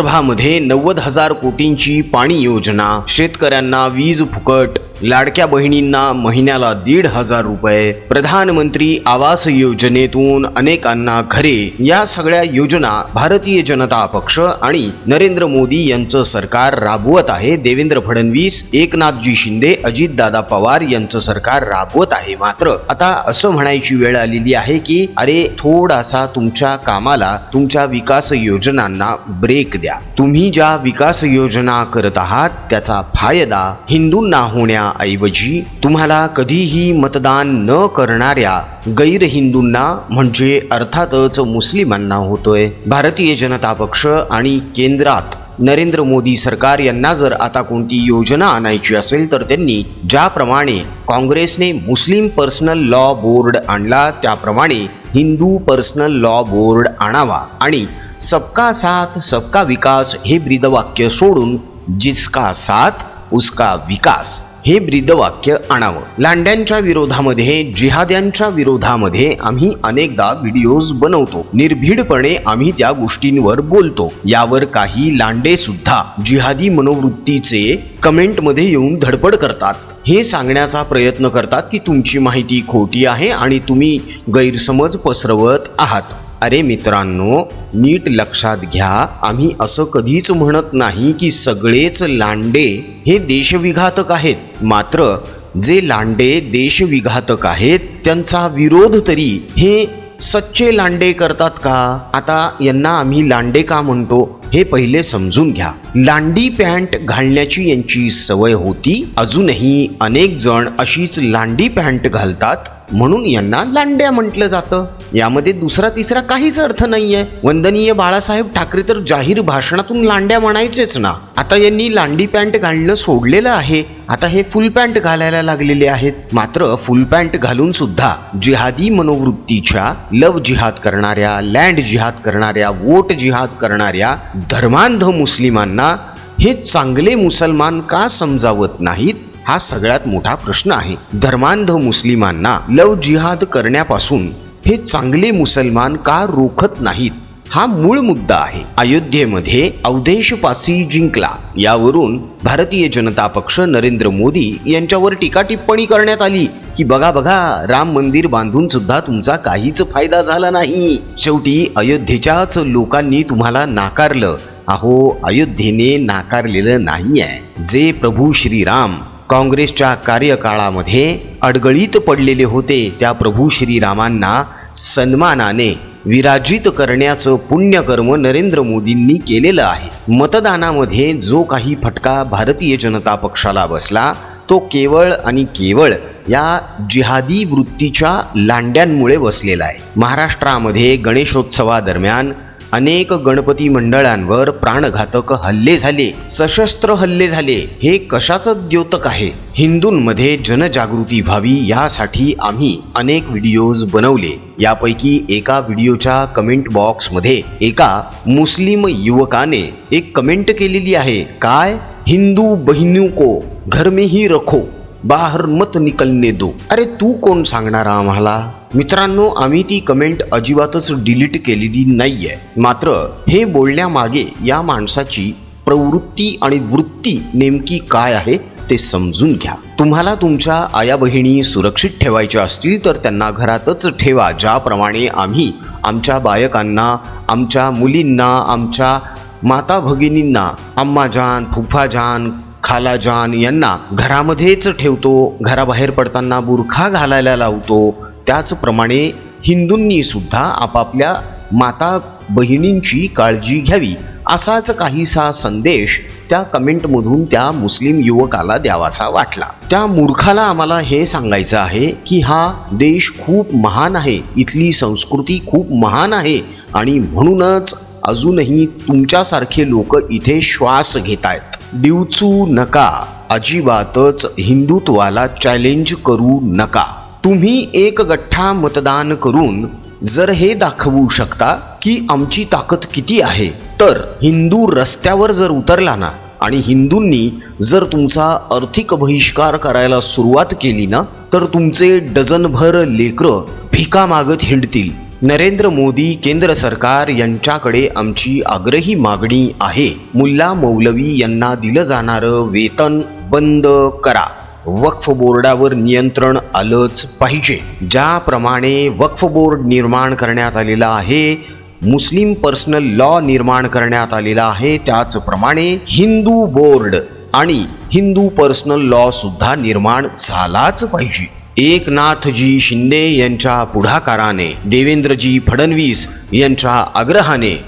विधानसभामध्ये नव्वद हजार कोटींची पाणी योजना. शेतकऱ्यांना वीज फुकट. लाडक्या बहिणींना महिन्याला दीड हजार रुपये. प्रधानमंत्री आवास योजनेतून अनेकांना घरे. या सगळ्या योजना भारतीय जनता पक्ष आणि नरेंद्र मोदी यांचं सरकार राबवत आहे. देवेंद्र फडणवीस एकनाथजी शिंदे अजितदादा पवार यांचं सरकार राबवत आहे मात्र आता असं म्हणायची वेळ आलेली आहे की अरे थोडासा तुमच्या कामाला तुमच्या विकास योजनांना ब्रेक द्या. तुम्ही ज्या विकास योजना करत आहात त्याचा फायदा हिंदूंना होण्या करण्याऐवजी तुम्हाला कधीही मतदान न करणाऱ्या गैर हिंदूंना म्हणजे अर्थातच मुस्लिमांना होतोय. भारतीय जनता पक्ष आणि केंद्रात नरेंद्र मोदी सरकार यांना जर आता कोणती योजना आणायची असेल तर त्यांनी ज्याप्रमाणे काँग्रेसने मुस्लिम पर्सनल लॉ बोर्ड आणला त्याप्रमाणे हिंदू पर्सनल लॉ बोर्ड आणावा आणि सबका साथ सबका विकास हे ब्रीदवाक्य सोडून जिसका साथ उसका विकास. हे ब्रीदवाक्य आणावं. लांड्यांच्या विरोधामध्ये जिहाद्यांच्या विरोधामध्ये आम्ही अनेकदा व्हिडिओज बनवतो. निर्भीडपणे आम्ही त्या गोष्टींवर बोलतो. यावर काही लांडे सुद्धा जिहादी मनोवृत्तीचे कमेंटमध्ये येऊन धडपड करतात. हे सांगण्याचा प्रयत्न करतात की तुमची माहिती खोटी आहे आणि तुम्ही गैरसमज पसरवत आहात. अरे मित्रांनो नीट लक्षात घ्या आम्ही असं कधीच म्हणत नाही की सगळेच लांडे हे देशविघातक आहेत. मात्र जे लांडे देशविघातक आहेत त्यांचा विरोध तरी हे सच्चे लांडे करतात का? आता यांना आम्ही लांडे का म्हणतो हे पहिले समजून घ्या. लांडी पॅन्ट घालण्याची यांची सवय होती. अजूनही अनेक जण अशीच लांडी पॅन्ट घालतात म्हणून यांना लांड्या म्हटलं जातं. यामध्ये दुसरा तिसरा काहीच अर्थ नाहीये. वंदनीय बाळासाहेब ठाकरे तर जाहीर भाषणातून लांड्या म्हणायचेच ना. आता यांनी लांडी पॅन्ट घालणं सोडलेलं आहे. आता हे फुल पॅन्ट घालायला लागलेले आहेत. मात्र फुल पॅन्ट घालून सुद्धा जिहादी मनोवृत्तीच्या लव जिहाद करणाऱ्या लँड जिहाद करणाऱ्या वोट जिहाद करणाऱ्या धर्मांध मुस्लिमांना हे चांगले मुसलमान का समजावत नाहीत? हा सगळ्यात मोठा प्रश्न आहे. धर्मांध मुस्लिमांना लव जिहाद करण्यापासून हे चांगले मुसलमान का रोखत नाहीत? हा मूळ मुद्दा आहे. अयोध्येमध्ये अवधेशपासी जिंकला. यावरून भारतीय जनता पक्ष नरेंद्र मोदी यांच्यावर टीका टिप्पणी करण्यात आली की बघा बघा राम मंदिर बांधून सुद्धा तुमचा काहीच फायदा झाला नाही. शेवटी अयोध्येच्याच लोकांनी तुम्हाला नाकारलं. अहो अयोध्येने नाकारलेलं नाही आहे जे प्रभू श्रीराम काँग्रेसच्या कार्यकाळामध्ये अडगळीत पडलेले होते त्या प्रभू श्रीरामांना सन्मानाने विराजित करण्याचं पुण्यकर्म नरेंद्र मोदींनी केलेलं आहे. मतदानामध्ये जो काही फटका भारतीय जनता पक्षाला बसला तो केवळ आणि केवळ या जिहादी वृत्तीच्या लांड्यांमुळे बसलेला आहे. महाराष्ट्रामध्ये गणेशोत्सवादरम्यान अनेक गणपती मंडळांवर प्राणघातक हल्ले झाले सशस्त्र हल्ले झाले. हे कशाचं द्योतक आहे? हिंदूंमध्ये जनजागृती व्हावी यासाठी आम्ही अनेक व्हिडिओज बनवले. यापैकी एका व्हिडिओच्या कमेंट बॉक्समध्ये एका मुस्लिम युवकाने एक कमेंट केलेली आहे काय? हिंदू बहिणी को घर में ही रखो. बाहर मत निकलने दो. अरे तू कोण सांगणार आम्हाला? मित्रांनो आम्ही ती कमेंट अजिबातच डिलीट केलेली नाहीये. मात्र हे बोलण्यामागे या माणसाची प्रवृत्ती आणि वृत्ती नेमकी काय आहे ते समजून घ्या. तुम्हाला तुमच्या आया बहिणी सुरक्षित ठेवायच्या असतील तर त्यांना घरातच ठेवा. ज्याप्रमाणे आम्ही आमच्या बायकांना आमच्या मुलींना आमच्या माता भगिनींना अम्माजान फुफाजान खाला जान यांना घरामध्येच ठेवतो. घराबाहेर पडताना बुरखा घालायला लावतो. त्याचप्रमाणे हिंदूंनी सुद्धा आपापल्या माता बहिणींची काळजी घ्यावी असाच काहीसा संदेश त्या कमेंटमधून त्या मुस्लिम युवकाला द्यावासा वाटला. त्या मूर्खाला आम्हाला हे सांगायचं आहे की हा देश खूप महान आहे. इथली संस्कृती खूप महान आहे आणि म्हणूनच अजूनही तुमच्यासारखे लोक इथे श्वास घेत आहेत डिवचू नका अजिबातच हिंदुत्वाला चॅलेंज करू नका. तुम्ही एक गठ्ठा मतदान करून जर हे दाखवू शकता की आमची ताकद किती आहे तर हिंदू रस्त्यावर जर उतरला ना आणि हिंदूंनी जर तुमचा आर्थिक बहिष्कार करायला सुरुवात केली ना तर तुमचे डझनभर लेकरं भिका मागत हिंडतील. नरेंद्र मोदी केंद्र सरकार यांच्याकडे आमची आग्रही मागणी आहे. मुल्ला मौलवी यांना दिलं जाणारं वेतन बंद करा. वक्फ बोर्डावर नियंत्रण आलंच पाहिजे. ज्याप्रमाणे वक्फ बोर्ड निर्माण करण्यात आलेला आहे मुस्लिम पर्सनल लॉ निर्माण करण्यात आलेला आहे त्याचप्रमाणे हिंदू बोर्ड आणि हिंदू पर्सनल लॉ सुद्धा निर्माण झालाच पाहिजे. एकनाथजी शिंदे यांच्या पुढाकाराने देवेंद्रजी फडणवीस यांच्या आग्रहाने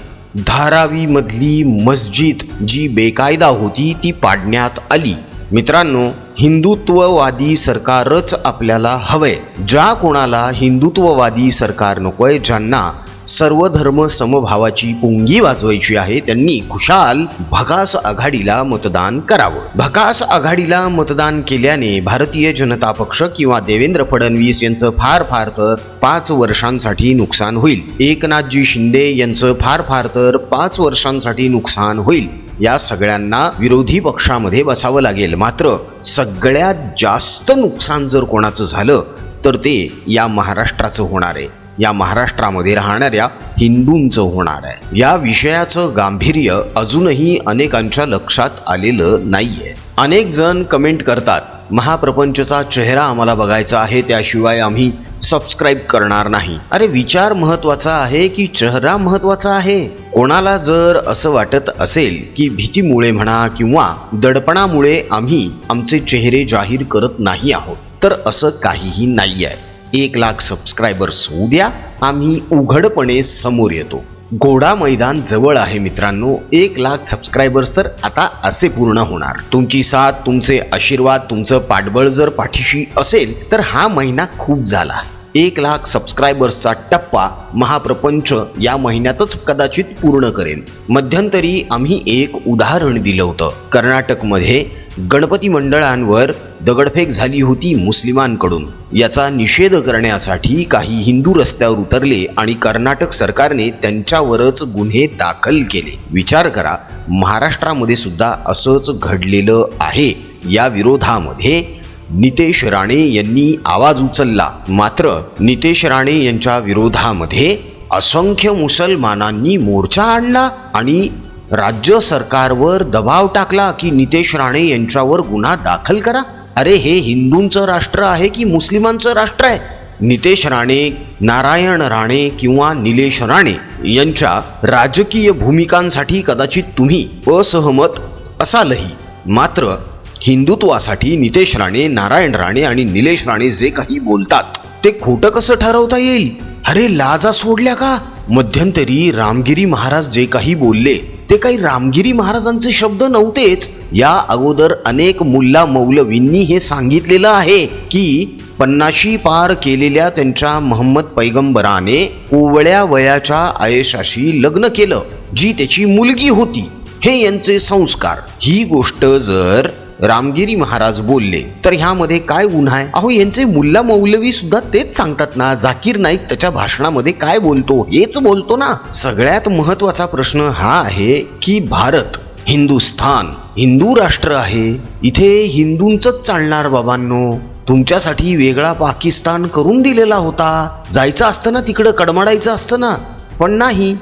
धारावीमधली मस्जिद जी बेकायदा होती ती पाडण्यात आली. मित्रांनो हिंदुत्ववादी सरकारच आपल्याला हवंय. ज्या कोणाला हिंदुत्ववादी सरकार नकोय ज्यांना सर्व धर्म समभावाची पुंगी वाजवायची आहे त्यांनी खुशाल भगास आघाडीला मतदान करावं. भगास आघाडीला मतदान केल्याने भारतीय जनता पक्ष किंवा देवेंद्र फडणवीस यांचं फार फार तर पाच वर्षांसाठी नुकसान होईल. एकनाथजी शिंदे यांचं फार फार तर पाच वर्षांसाठी नुकसान होईल. या सगळ्यांना विरोधी पक्षामध्ये बसावं लागेल. मात्र सगळ्यात जास्त नुकसान जर कोणाचं झालं तर ते या महाराष्ट्राचं होणार आहे. या महाराष्ट्रामध्ये राहणाऱ्या हिंदूंचं होणार आहे. या विषयाचं गांभीर्य अजूनही अनेकांच्या लक्षात आलेलं नाहीये. अनेक जण कमेंट करतात महाप्रपंचचा चेहरा आम्हाला बघायचा आहे त्याशिवाय आम्ही सबस्क्राईब करणार नाही. अरे विचार महत्त्वाचा आहे की चेहरा महत्त्वाचा आहे? कोणाला जर असं वाटत असेल की भीतीमुळे म्हणा किंवा दडपणामुळे आम्ही आमचे चेहरे जाहीर करत नाही आहोत तर असं काहीही नाही आहे एक लाख सबस्क्रायबर्स होऊ द्या. आम्ही उघडपणे समोर येतो. घोडा मैदान जवळ आहे मित्रांनो. एक लाख सबस्क्रायबर्स तर आता असे पूर्ण होणार. तुमची साथ तुमचे आशीर्वाद तुमचं पाठबळ जर पाठीशी असेल तर हा महिना खूप झाला. एक लाख सबस्क्रायबर्सचा टप्पा महाप्रपंच या महिन्यातच कदाचित पूर्ण करेन. मध्यंतरी आम्ही एक उदाहरण दिलं होतं. कर्नाटकमध्ये गणपती मंडळांवर दगडफेक झाली होती मुस्लिमांकडून. याचा निषेध करण्यासाठी काही हिंदू रस्त्यावर उतरले आणि कर्नाटक सरकारने त्यांच्यावरच गुन्हे दाखल केले. विचार करा महाराष्ट्रामध्ये सुद्धा असंच घडलेलं आहे. या विरोधामध्ये नितेश राणे यांनी आवाज उचलला. मात्र नितेश राणे यांच्या विरोधामध्ये असंख्य मुसलमानांनी मोर्चा आणला आणि राज्य सरकारवर दबाव टाकला की नितेश राणे यांच्यावर गुन्हा दाखल करा? अरे हे हिंदूंचं राष्ट्र आहे की मुस्लिमांचं राष्ट्र आहे? नितेश राणे नारायण राणे किंवा निलेश राणे यांच्या राजकीय भूमिकांसाठी कदाचित तुम्ही असहमत असालही. मात्र हिंदुत्वासाठी नितेश राणे नारायण राणे आणि निलेश राणे जे काही बोलतात ते खोटं कसं ठरवता येईल? अरे लाजा सोडल्या का? मध्यंतरी रामगिरी महाराज जे काही बोलले ते काही रामगिरी महाराजांचे शब्द नव्हतेच. या अगोदर अनेक मुल्ला मौलवींनी हे सांगितलेलं आहे की पन्नाशी पार केलेल्या त्यांच्या महम्मद पैगंबराने कोवळ्या वयाच्या आयशाशी लग्न केलं जी त्याची मुलगी होती. हे यांचे संस्कार. ही गोष्ट जर रामगिरी महाराज बोलले तर ह्यामध्ये काय गुन्हा आहे? अहो यांचे मुल्ला मौलवी सुद्धा तेच सांगतात ना जाकीर नाईक त्याच्या भाषणामध्ये काय बोलतो हेच बोलतो ना. सगळ्यात महत्त्वाचा प्रश्न हा आहे की भारत हिंदुस्थान हिंदू राष्ट्र आहे. इथे हिंदूंच चालणार बाबांनो. तुमच्यासाठी वेगळा पाकिस्तान करून दिलेला होता. जायचं असतं ना तिकडं कडमडायचं असतं ना. पण नाही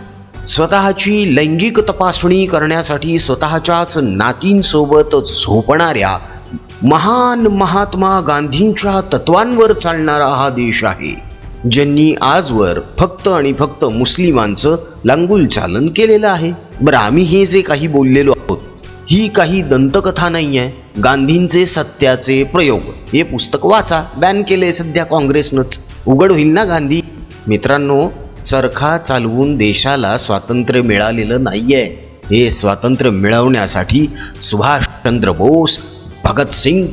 स्वतःची लैंगिक तपासणी करण्यासाठी स्वतःच्याच नातींसोबत झोपणाऱ्या महान महात्मा गांधींच्या तत्वांवर चालणारा हा देश आहे ज्यांनी आजवर फक्त आणि फक्त मुस्लिमांचं लांगुल चालन केलेलं आहे. बरं आम्ही हे जे काही बोललेलो आहोत ही काही दंतकथा नाही आहे गांधींचे सत्याचे प्रयोग. हे पुस्तक वाचा बॅन केले सध्या काँग्रेसनंच. उघड होईल ना गांधी? मित्रांनो चरखा चालवून देशाला स्वातंत्र्य मिळालेलं नाहीये. हे स्वातंत्र्य मिळवण्यासाठी सुभाषचंद्र बोस भगतसिंग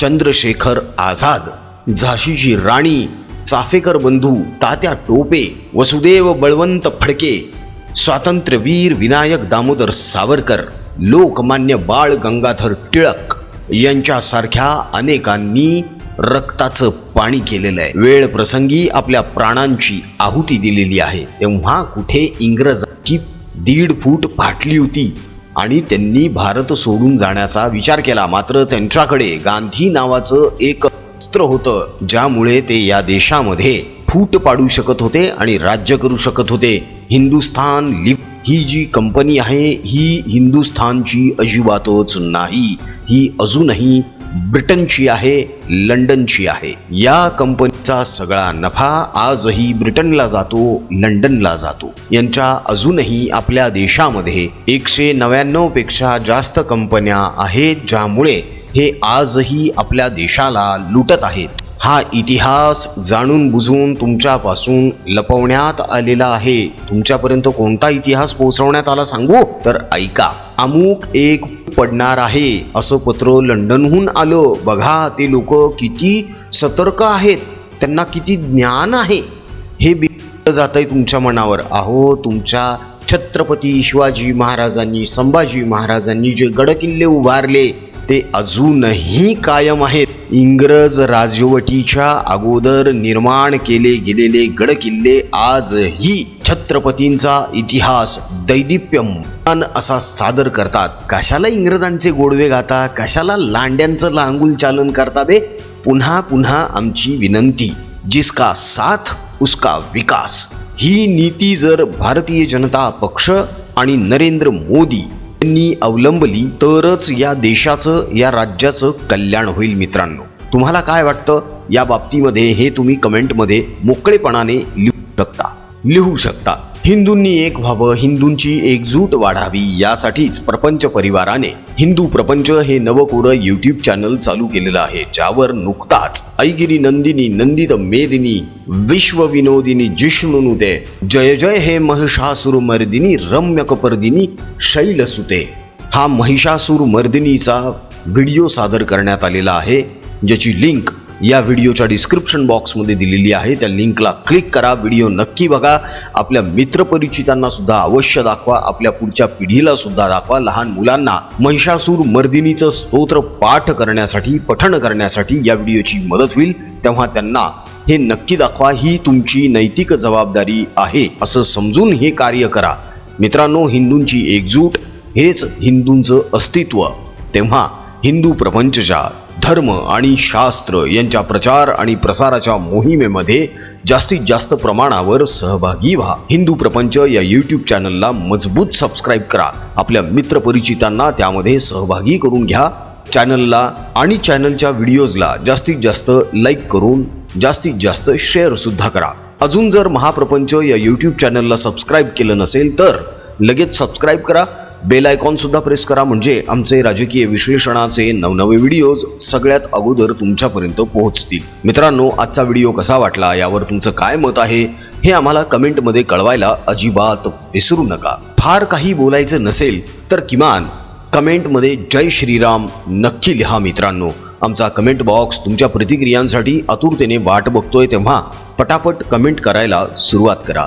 चंद्रशेखर आझाद झाशीची राणी चाफेकर बंधू तात्या टोपे वसुदेव बळवंत फडके स्वातंत्र्यवीर विनायक दामोदर सावरकर लोकमान्य बाळ गंगाधर टिळक यांच्यासारख्या अनेकांनी रक्ताचं पाणी केलेलं आहे. वेळ प्रसंगी आपल्या प्राणांची आहुती दिलेली आहे. तेव्हा कुठे इंग्रजांची दीड फूट फाटली होती आणि त्यांनी भारत सोडून जाण्याचा विचार केला. मात्र त्यांच्याकडे गांधी नावाचं एक अस्त्र होतं ज्यामुळे ते या देशामध्ये फूट पाडू शकत होते आणि राज्य करू शकत होते. हिंदुस्थान लिव्ह ही जी कंपनी आहे ही हिंदुस्थानची अजिबातच नाही. ही अजूनही ब्रिटनची आहे लंडनची आहे. या कंपनीचा सगळा नफा आजही ब्रिटनला जातो लंडनला जातो. यांच्या अजूनही आपल्या देशामध्ये एकशे नव्याण्णवपेक्षा जास्त कंपन्या आहेत ज्यामुळे हे आजही आपल्या देशाला लुटत आहेत. हा इतिहास जाणून बुजून तुमच्यापासून लपवण्यात आलेला आहे. तुमच्यापर्यंत कोणता इतिहास पोहोचवण्यात आला सांगू? तर ऐका. अमुक एक पडणार आहे. असं पत्र लंडनहून आलं. बघा ते लोक किती सतर्क आहेत. त्यांना किती ज्ञान आहे. हे बिघडलं जात आहे तुमच्या मनावर. अहो तुमच्या छत्रपती शिवाजी महाराजांनी संभाजी महाराजांनी जे गडकिल्ले उभारले ते अजूनही कायम आहेत. इंग्रज राजवटीच्या अगोदर निर्माण केले गेलेले गडकिल्ले आजही छत्रपतींचा इतिहास दैदिप्यमान असा सादर करतात. कशाला इंग्रजांचे गोडवे गाता? कशाला लांड्यांचं लांगुल चालन करता बे? पुन्हा पुन्हा आमची विनंती जिसका साथ उसका विकास. ही नीती जर भारतीय जनता पक्ष आणि नरेंद्र मोदी यांनी अवलंबली तरच या देशाचं या राज्याचं कल्याण होईल मित्रांनो. तुम्हाला काय वाटतं? या बाबतीमध्ये हे तुम्ही कमेंटमध्ये मोकळेपणाने लिहू शकता. लिहू शकता. हिंदूंनी एक व्हावं हिंदूंची एकजूट वाढावी यासाठीच प्रपंच परिवाराने हिंदू प्रपंच हे नवकोरं युट्यूब चॅनल चालू केलेलं आहे ज्यावर नुकताच ऐगिरी नंदिनी नंदित मेदिनी विश्वविनोदिनी जिष्णुनुते जय जय हे महिषासुर मर्दिनी रम्य कपर्दिनी शैलसुते. हा महिषासूर मर्दिनीचा व्हिडिओ सादर करण्यात आलेला आहे ज्याची लिंक या व्हिडिओच्या डिस्क्रिप्शन बॉक्समध्ये दिलेली आहे. त्या लिंकला क्लिक करा. व्हिडिओ नक्की बघा. आपल्या मित्रपरिचितांना सुद्धा अवश्य दाखवा. आपल्या पुढच्या पिढीला सुद्धा दाखवा. लहान मुलांना महिषासूर मर्दिनीचं स्तोत्र पाठ करण्यासाठी पठण करण्यासाठी या व्हिडिओची मदत होईल. तेव्हा त्यांना हे नक्की दाखवा. ही तुमची नैतिक जबाबदारी आहे. असं समजून हे कार्य करा. मित्रांनो हिंदूंची एकजूट हेच हिंदूंचं अस्तित्व. तेव्हा हिंदू प्रपंचच्या धर्म आणि शास्त्र यांच्या प्रचार आणि प्रसाराच्या मोहिमेमध्ये जास्तीत जास्त प्रमाणावर सहभागी व्हा. हिंदू प्रपंच या यूट्यूब चॅनलला मजबूत सबस्क्राईब करा. आपल्या मित्रपरिचितांना त्यामध्ये सहभागी करून घ्या. चॅनलला आणि चॅनलच्या व्हिडिओजला जास्तीत जास्त लाईक करून जास्तीत जास्त शेअर सुद्धा करा. अजून जर महाप्रपंच या यूट्यूब चॅनलला सबस्क्राईब केलं नसेल तर लगेच सबस्क्राईब करा. बेल आयकॉन सुद्धा प्रेस करा म्हणजे आमचे राजकीय विश्लेषणाचे नवनवे व्हिडिओज सगळ्यात अगोदर तुमच्यापर्यंत पोहोचतील. मित्रांनो आजचा व्हिडिओ कसा वाटला? यावर तुमचं काय मत आहे? हे आम्हाला कमेंटमध्ये कळवायला अजिबात विसरू नका. फार काही बोलायचं नसेल तर किमान कमेंटमध्ये जय श्रीराम नक्की लिहा मित्रांनो. आमचा कमेंट बॉक्स तुमच्या प्रतिक्रियांसाठी आतुरतेने वाट बघतोय तेव्हा पटापट कमेंट करायला सुरुवात करा.